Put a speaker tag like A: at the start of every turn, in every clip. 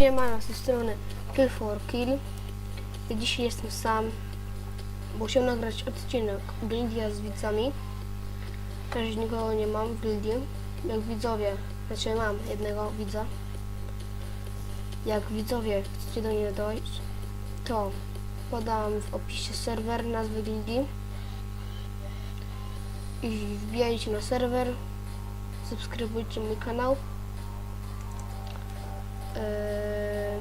A: Siema, z tej strony Kill for Kill. Ja Dzisiaj jestem sam, bo chciałem nagrać odcinek Gildia z widzami. Też nikogo nie mam w gildii. Jak widzowie, znaczy mam jednego widza. Jak widzowie chcecie do niego dojść, to podam w opisie serwer nazwy gildii. I wbijajcie na serwer, subskrybujcie mój kanał. Eee,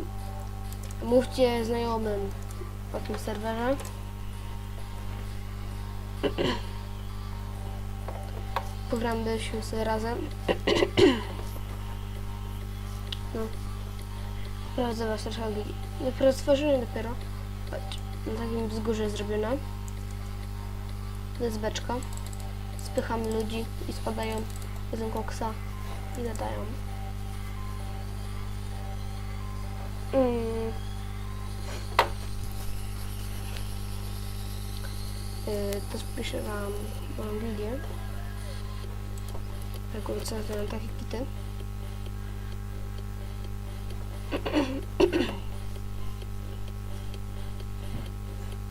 A: mówcie znajomym o tym serwerze. Pogramy sobie razem. No. Sprawdzę was trochę. Dopiero stworzyłem dopiero. Patrz, na takim wzgórzu jest zrobione. To jest beczka. Spychamy ludzi i spadają. Jedzą koksa i latają. Mm. Yy, to spiszę wam moją gildię. Reguły co to takie kity.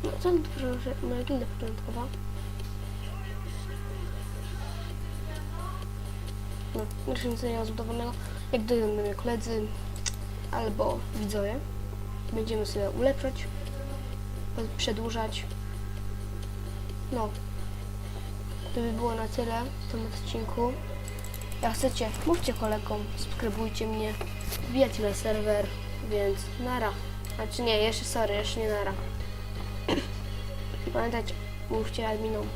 A: No to proszę, moja gildia początkowa. No, jeszcze nic nie zbudowanego. Jak dojdą do mnie koledzy albo widzowie, będziemy sobie ulepszać, przedłużać. No, to by było na tyle w tym odcinku. Jak chcecie, mówcie kolegom, subskrybujcie mnie, wbijajcie na serwer, więc nara. Znaczy nie, jeszcze sorry, jeszcze nie nara. Pamiętajcie, mówcie adminom.